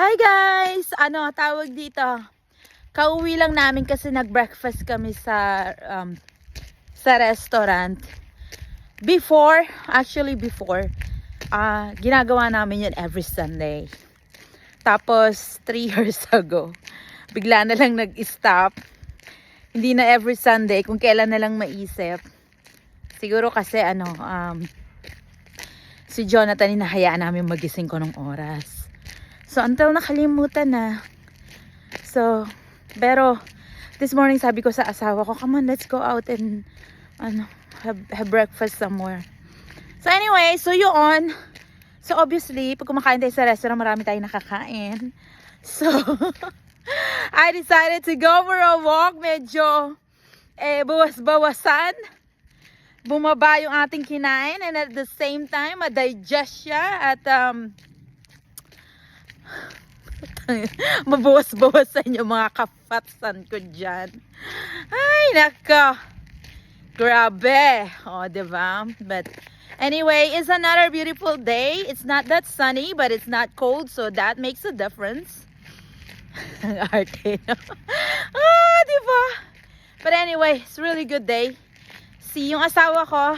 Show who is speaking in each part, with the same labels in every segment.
Speaker 1: Hi guys! Ano, tawag dito. Kauwi lang namin kasi nag-breakfast kami sa um, sa restaurant. Before, actually before, ah ginagawa namin yun every Sunday. Tapos, 3 years ago, bigla na lang nag-stop. Hindi na every Sunday, kung kailan na lang maisip. Siguro kasi ano, um, si Jonathan hinahayaan namin magising ko ng oras. So, until nakalimutan na. So, pero, this morning sabi ko sa asawa ko, come on, let's go out and, ano, have, have breakfast somewhere. So, anyway, so yun. So, obviously, pag kumakain tayo sa restaurant, marami tayong nakakain. So, I decided to go for a walk. Medyo, eh, bawas-bawasan. Bumaba yung ating kinain and at the same time, ma-digest siya at um, mabawas-bawasan yung mga kafatsan ko dyan. Ay, nako. Grabe. O, oh, diba? But, anyway, it's another beautiful day. It's not that sunny, but it's not cold, so that makes a difference. Ang arte, no? ah, diba? But anyway, it's really good day. See, yung asawa ko,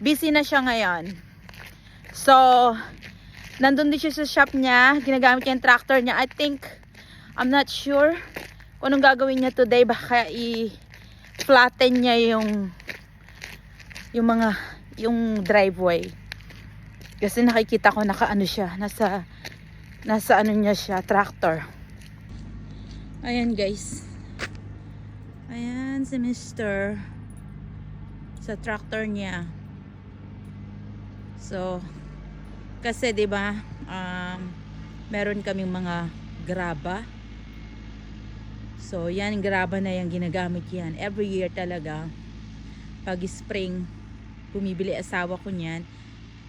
Speaker 1: busy na siya ngayon. So, nandun din siya sa shop niya. Ginagamit niya yung tractor niya. I think, I'm not sure kung anong gagawin niya today. Baka i-flatten niya yung yung mga yung driveway. Kasi nakikita ko nakaano siya, nasa nasa ano niya siya, tractor. Ayan guys. Ayan si Mr. sa tractor niya. So, kasi 'di ba, um, meron kaming mga graba. So, yan graba na yung ginagamit yan. Every year talaga. Pag spring, bumibili asawa ko niyan.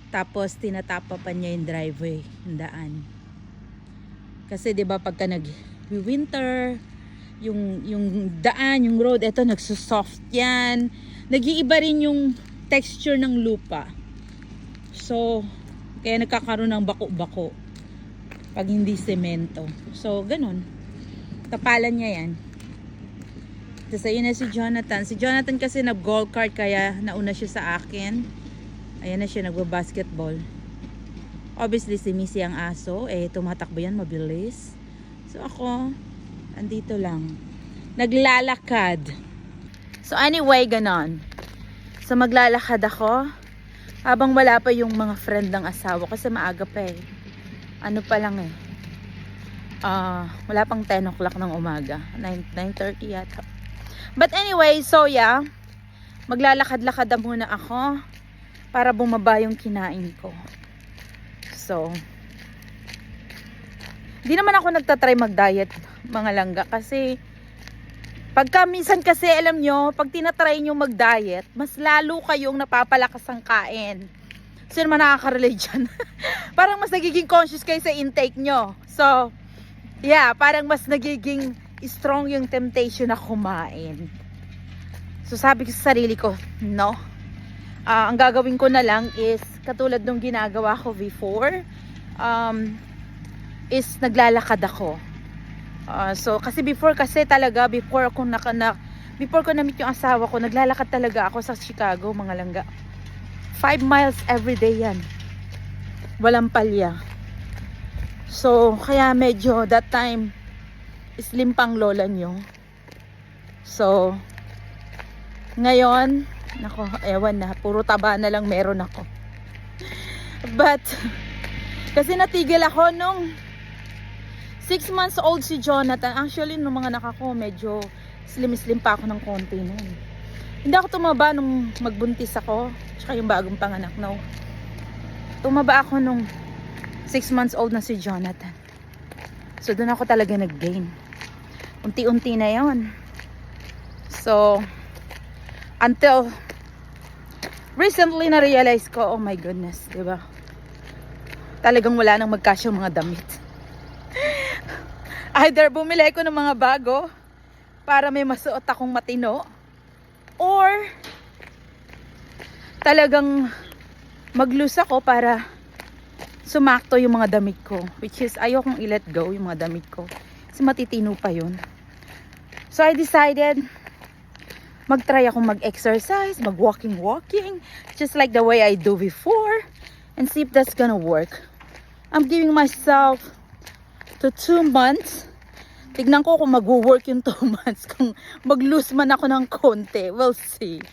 Speaker 1: Tapos tinatapa pa niya yung driveway, yung daan. Kasi 'di ba pagka nag winter, yung yung daan, yung road, eto nagso-soft yan. Nag-iiba rin yung texture ng lupa. So, kaya nagkakaroon ng bako-bako pag hindi semento. So, ganun. Kapalan niya yan. Tapos ayun na si Jonathan. Si Jonathan kasi nag-goal card kaya nauna siya sa akin. Ayan na siya nagba-basketball. Obviously si Missy ang aso. Eh tumatakbo yan mabilis. So ako, andito lang. Naglalakad. So anyway, ganon. So maglalakad ako. Habang wala pa yung mga friend ng asawa kasi maaga pa eh. Ano pa lang eh. Ah, wala pang 10 o'clock ng umaga. 9, 9.30 yata. But anyway, so yeah. Maglalakad-lakad na muna ako para bumaba yung kinain ko. So, di naman ako nagtatry mag-diet mga langga kasi pagka minsan kasi alam nyo, pag tinatry nyo mag-diet, mas lalo kayong napapalakas ang kain. Sino naman nakaka-relate dyan? parang mas nagiging conscious kayo sa intake nyo. So, yeah, parang mas nagiging strong yung temptation na kumain. So, sabi ko sa sarili ko, no. Ah, ang gagawin ko na lang is, katulad nung ginagawa ko before, um, is naglalakad ako. Ah, so, kasi before kasi talaga, before ako naka, na, before ko na-meet yung asawa ko, naglalakad talaga ako sa Chicago, mga langga. 5 miles every day yan. Walang palya. So, kaya medyo that time, slim pang lola nyo. So, ngayon, nako, ewan na, puro taba na lang meron ako. But, kasi natigil ako nung 6 months old si Jonathan. Actually, nung mga nakako, medyo slim-slim pa ako ng konti noon. Hindi ako tumaba nung magbuntis ako, tsaka yung bagong panganak, no. Tumaba ako nung 6 months old na si Jonathan. So, doon ako talaga nag-gain. Unti-unti na yon. So, until recently na-realize ko, oh my goodness, di ba? Talagang wala nang magkasyang mga damit. Either bumili ko ng mga bago para may masuot akong matino or talagang maglus ako para sumakto yung mga damit ko. Which is, ayokong i-let go yung mga damit ko. Kasi matitino pa yun. So, I decided, mag-try akong mag-exercise, mag-walking-walking, just like the way I do before, and see if that's gonna work. I'm giving myself to two months. Tignan ko kung mag-work yung two months. Kung mag-lose man ako ng konti, we'll see.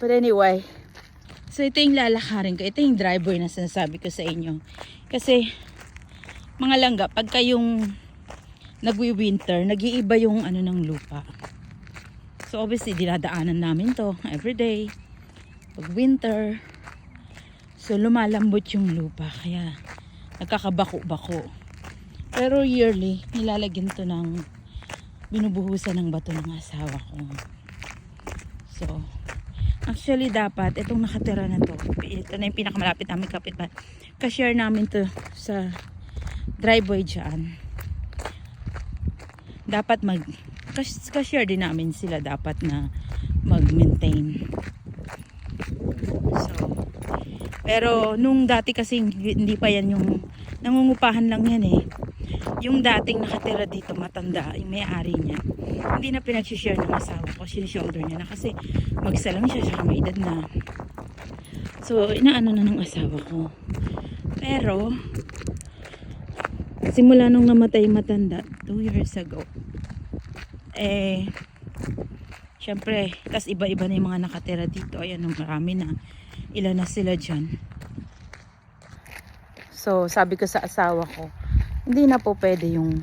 Speaker 1: But anyway, so ito yung lalakarin ko. Ito yung driveway na sinasabi ko sa inyo. Kasi, mga langga, pagka yung nagwi-winter, nag-iiba yung ano ng lupa. So obviously, dinadaanan namin to everyday. Pag winter, so lumalambot yung lupa. Kaya, nagkakabako-bako. Pero yearly, nilalagyan to ng binubuhusan ng bato ng asawa ko. So, actually dapat, itong nakatira na to, ito na yung pinakamalapit namin kapitbahay. Ka-share namin to sa driveway dyan. Dapat mag, kas- ka-share din namin sila dapat na mag-maintain. So, pero nung dati kasi hindi pa yan yung nangungupahan lang yan eh. Yung dating nakatira dito matanda, yung may-ari niya. Hindi na pinag-share ng asawa ko, shoulder niya na kasi mag-isa siya, saka may edad na. So, inaano na ng asawa ko. Pero, simula nung namatay matanda, 2 years ago, eh, syempre, tas iba-iba na yung mga nakatira dito. Ayan, marami na. Ilan na sila dyan. So, sabi ko sa asawa ko, hindi na po pwede yung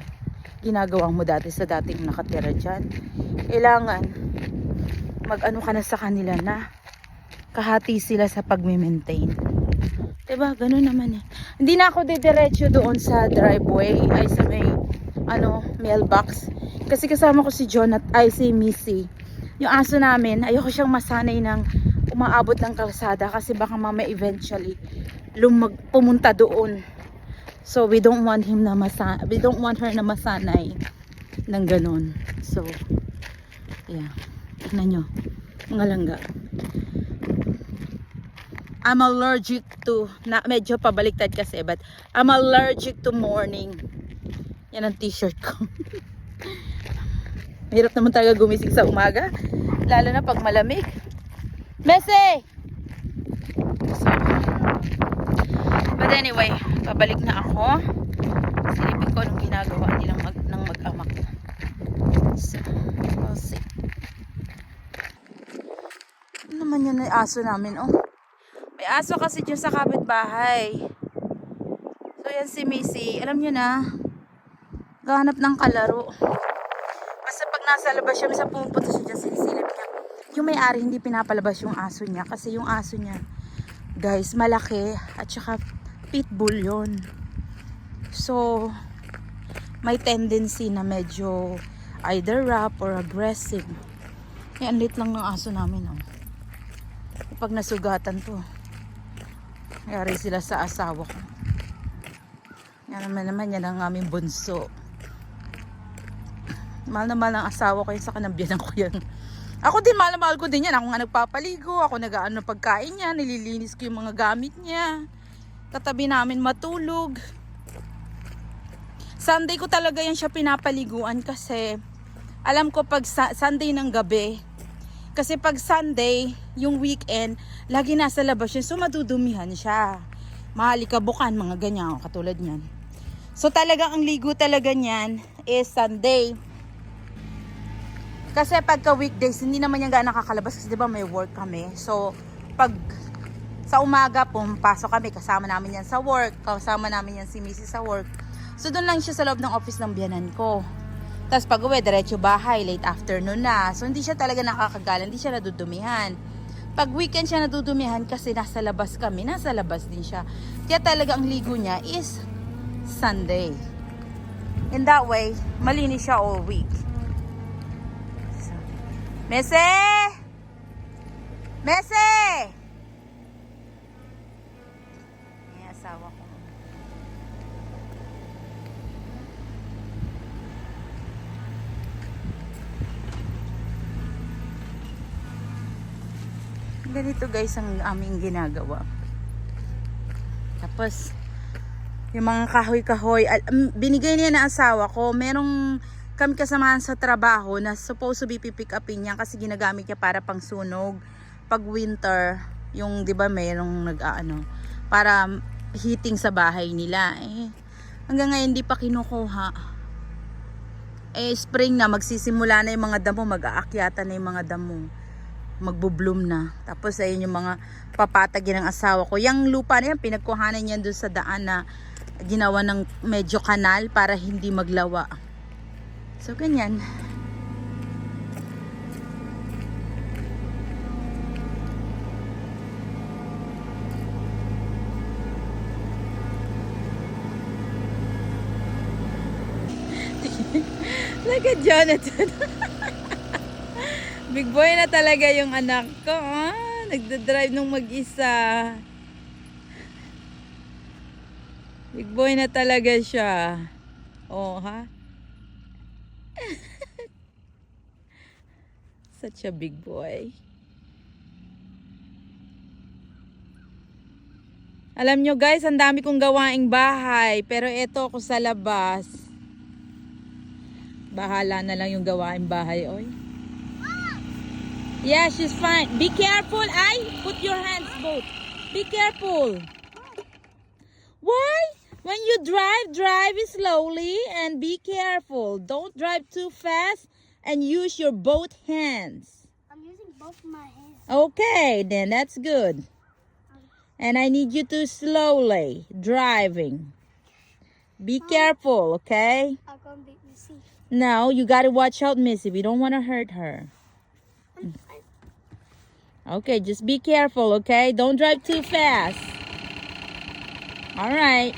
Speaker 1: ginagawa mo dati sa dating nakatira dyan. Kailangan, mag-ano ka na sa kanila na kahati sila sa pag-maintain. Diba? Ganun naman eh. Hindi na ako didiretso doon sa driveway ay sa may ano, mailbox. Kasi kasama ko si John at ay si Missy. Yung aso namin, ayoko siyang masanay ng umaabot ng kalsada kasi baka mama eventually lumag pumunta doon. So we don't want him na masa we don't want her na masanay ng ganun. So yeah. Tignan nyo. Mga langga. I'm allergic to na medyo pabaliktad kasi but I'm allergic to morning. Yan ang t-shirt ko. Mahirap naman talaga gumising sa umaga. Lalo na pag malamig. Mese! So, but anyway, pabalik na ako. Silipin ko anong ginagawa nilang mag, ng mag-amak. So, we'll see. Ano naman yan ay aso namin, oh. May aso kasi dyan sa kapitbahay. So, yan si Missy. Alam nyo na, gahanap ng kalaro. Basta pag nasa labas siya, minsan pumupunta siya dyan, sinisilip niya. Yung may-ari, hindi pinapalabas yung aso niya. Kasi yung aso niya, guys, malaki. At saka, pitbull yon So, may tendency na medyo either rough or aggressive. Yan, lit lang ng aso namin, oh. Pag nasugatan to, Yari sila sa asawa ko. Yan naman naman, yan ang aming bunso. Mahal na mahal ang asawa ko yun sa kanabyanan ko yan. Ako din, mahal na mahal ko din yan. Ako nga nagpapaligo, ako nag-ano pagkain niya, nililinis ko yung mga gamit niya. Katabi namin matulog. Sunday ko talaga yan siya pinapaliguan kasi alam ko pag Sunday ng gabi, kasi pag Sunday, yung weekend, lagi nasa labas yun. So, madudumihan siya. Mahalikabukan, mga ganyan. Katulad niyan. So, talagang ang ligo talaga niyan is Sunday. Kasi pagka weekdays, hindi naman yan gaan nakakalabas kasi 'di ba may work kami. So, pag sa umaga pumapasok kami, kasama namin yan sa work, kasama namin yan si Mrs. sa work. So, doon lang siya sa loob ng office ng biyanan ko. Tapos pag uwi, diretso bahay, late afternoon na. So, hindi siya talaga nakakagala, hindi siya nadudumihan. Pag weekend siya nadudumihan kasi nasa labas kami, nasa labas din siya. Kaya talaga ang ligo niya is Sunday. In that way, malinis siya all week. So, Mese! Mese! May asawa ko. Ganito guys ang aming ginagawa. Tapos, Yung mga kahoy-kahoy. Binigay niya ng asawa ko. Merong kami kasamahan sa trabaho na supposed to be pipick upin niya kasi ginagamit niya para pang sunog. Pag winter, yung 'di ba merong nag-aano para heating sa bahay nila. Eh, hanggang ngayon hindi pa kinukuha. Eh, spring na, magsisimula na yung mga damo, mag-aakyatan na yung mga damo. Magbo-bloom na. Tapos, ayun yung mga papatagin ng asawa ko. Yung lupa na yan, pinagkuhanan niya doon sa daan na ginawa ng medyo kanal para hindi maglawa. So, ganyan. Look at Jonathan. Big boy na talaga yung anak ko. Ah, nagda-drive nung mag-isa. Big boy na talaga siya. Oh, ha? Such a big boy. Alam nyo guys, ang dami kong gawaing bahay. Pero eto ako sa labas. Bahala na lang yung gawain bahay, oy. Yeah, she's fine. Be careful, I Put your hands both. Be careful. Why? When you drive, drive slowly and be careful. Don't drive too fast and use your both hands.
Speaker 2: I'm using both my hands.
Speaker 1: Okay, then that's good. And I need you to slowly driving. Be careful, okay?
Speaker 2: I'm gonna be Missy.
Speaker 1: No, you gotta watch out, Missy. We don't want to hurt her. Okay, just be careful, okay? Don't drive too fast. All right.